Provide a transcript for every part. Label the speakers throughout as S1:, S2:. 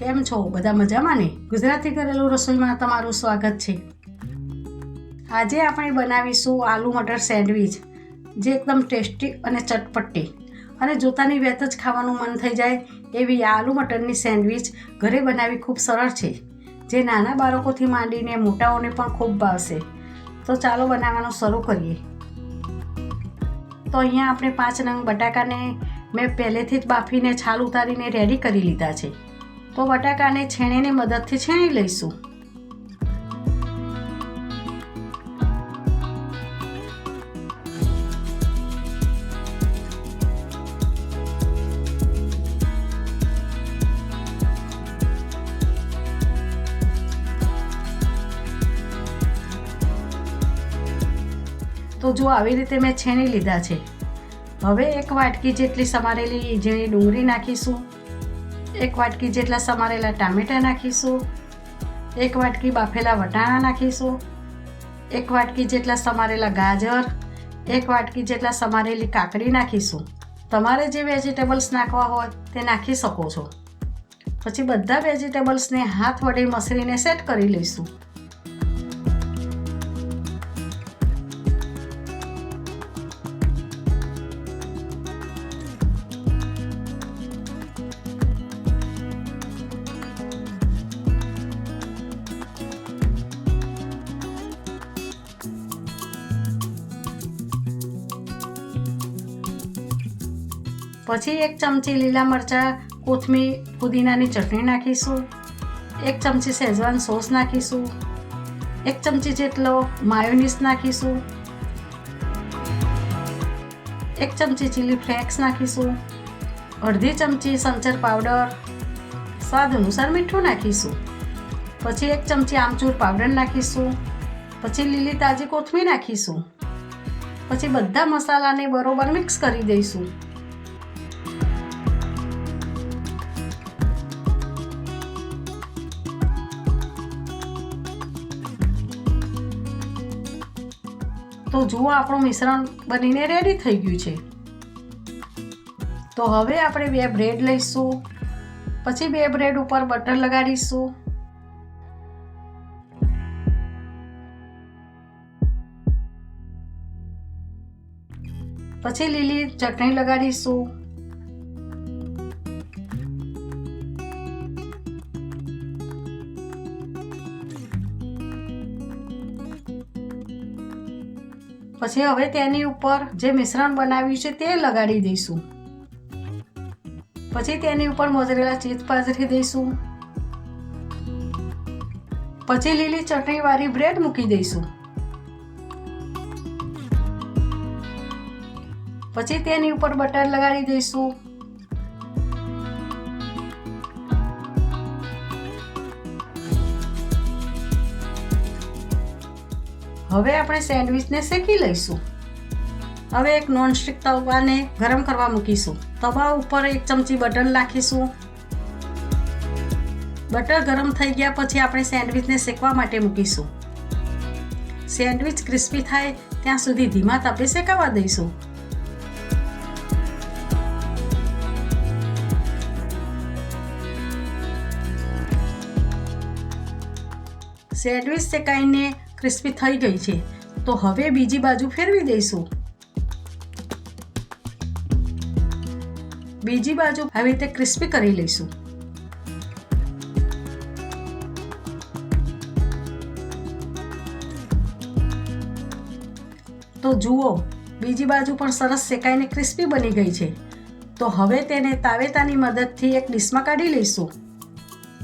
S1: કેમ છો? બધા મજામાં ને? ગુજરાતી કરેલું રસોઈમાં તમારું સ્વાગત છે. આજે આપણે બનાવીશું આલુ મટર સેન્ડવિચ, જે એકદમ ટેસ્ટી અને ચટપટી. અને જોતાની વેત જ ખાવાનું મન થઈ જાય એવી આલુ મટરની સેન્ડવિચ ઘરે બનાવવી ખૂબ સરળ છે. જે નાના બાળકોથી માંડીને મોટાઓને પણ ખૂબ ભાવશે. તો ચાલો બનાવવાનું શરૂ કરીએ. તો અહીંયા આપણે પાંચ નંગ બટાકાને મેં પહેલેથી જ બાફીને છાલ ઉતારીને રેડી કરી લીધા છે. તો બટાકાને છેણીની મદદથી છેણી લઈશું. તો જો આવી રીતે મેં છેણી લીધા છે. હવે એક વાટકી જેટલી સમારેલી ઝીણી ડુંગળી નાખીશું. એક વાટકી જેટલા સમારેલા ટામેટાં નાખીશું, એક વાટકી બાફેલા વટાણા નાખીશું, એક વાટકી જેટલા સમારેલા ગાજર, એક વાટકી જેટલા સમારેલી કાકડી નાખીશું. તમારે જે વેજીટેબલ્સ નાખવા હોય તે નાખી શકો છો. પછી બધા વેજીટેબલ્સને હાથ વડે મસરીને સેટ કરી લઈશું. પછી એક ચમચી લીલા મરચાં, કોથમીર, પુદીનાની ચટણી નાખીશું, એક ચમચી શેઝવાન સોસ નાખીશું, એક ચમચી જેટલો માયોનીસ નાખીશું, એક ચમચી ચીલી ફ્લેક્સ નાખીશું, અડધી ચમચી સંચર પાવડર, સ્વાદ અનુસાર મીઠું નાખીશું, પછી એક ચમચી આમચૂર પાવડર નાખીશું, પછી લીલી તાજી કોથમીર નાખીશું, પછી બધા મસાલાને બરોબર મિક્સ કરી દઈશું. તો જુઓ આપણું મિશ્રણ બનીને રેડી થઈ ગયું છે. તો હવે આપણે બે બ્રેડ લઈશું, પછી બે બ્રેડ ઉપર બટર લગાડીશું. પછી લીલી ચટણી લગાડીશું. પછી હવે તેની ઉપર જે મિશ્રણ બનાવ્યું છે તે લગાડી દઈશું. પછી તેની ઉપર મોજરેલા ચીઝ પાથરી દઈશું. પછી લીલી ચટણી વાળી બ્રેડ મૂકી દઈશું. પછી તેની ઉપર બટર લગાડી દઈશું. હવે આપણે સેન્ડવિચને શેકી લઈશું. હવે એક નોનસ્ટિક તવાને ગરમ કરવા મૂકીશું. તવા ઉપર એક ચમચી બટર નાખીશું. બટર ગરમ થઈ ગયા પછી આપણે સેન્ડવિચને શેકવા માટે મૂકીશું. સેન્ડવિચ ક્રિસ્પી થાય ત્યાં સુધી ધીમા તાપે શેકાવા દઈશું. સેન્ડવિચ શેકાઈને ક્રિસ્પી થઈ ગઈ છે. તો હવે બીજી બાજુ ફેરવી દઈશું. બીજી બાજુ આવી રીતે ક્રિસ્પી કરી લઈશું. તો જુઓ, બીજી બાજુ પણ સરસ શેકાઈને ક્રિસ્પી બની ગઈ છે. તો હવે તેને તાવેતાની મદદથી એક ડીશમાં કાઢી લઈશું.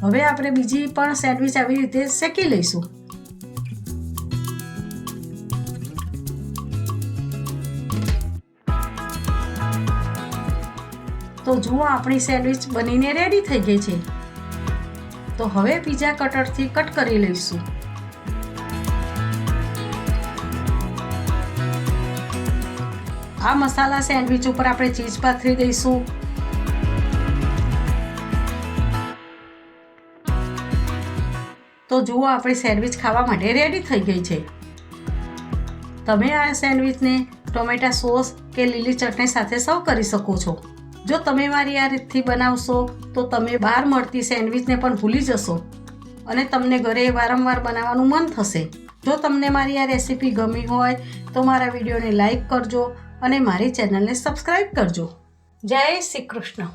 S1: હવે આપણે બીજી પણ સેન્ડવિચ આવી રીતે શેકી લઈશું. તો જુઓ આપણી સેન્ડવિચ બનીને રેડી થઈ ગઈ છે. તો હવે પીઝા કટરથી કટ કરી લઈશું. આ મસાલા સેન્ડવિચ ઉપર આપણે ચીઝ પાથરી દઈશું. તો જુઓ આપણી સેન્ડવિચ ખાવા માટે રેડી થઈ ગઈ છે. તમે આ સેન્ડવિચને ટોમેટા સોસ કે લીલી ચટણી સાથે સર્વ કરી શકો છો. જો તમે મારી આ રીતથી બનાવશો, તો તમે બહાર મળતી સેન્ડવિચને પણ ભૂલી જશો અને તમને ઘરે વારંવાર બનાવવાનું મન થશે. જો તમને મારી આ રેસીપી ગમી હોય, તો મારા વિડીયોને લાઈક કરજો અને મારી ચેનલને સબસ્ક્રાઈબ કરજો. જય શ્રી કૃષ્ણ.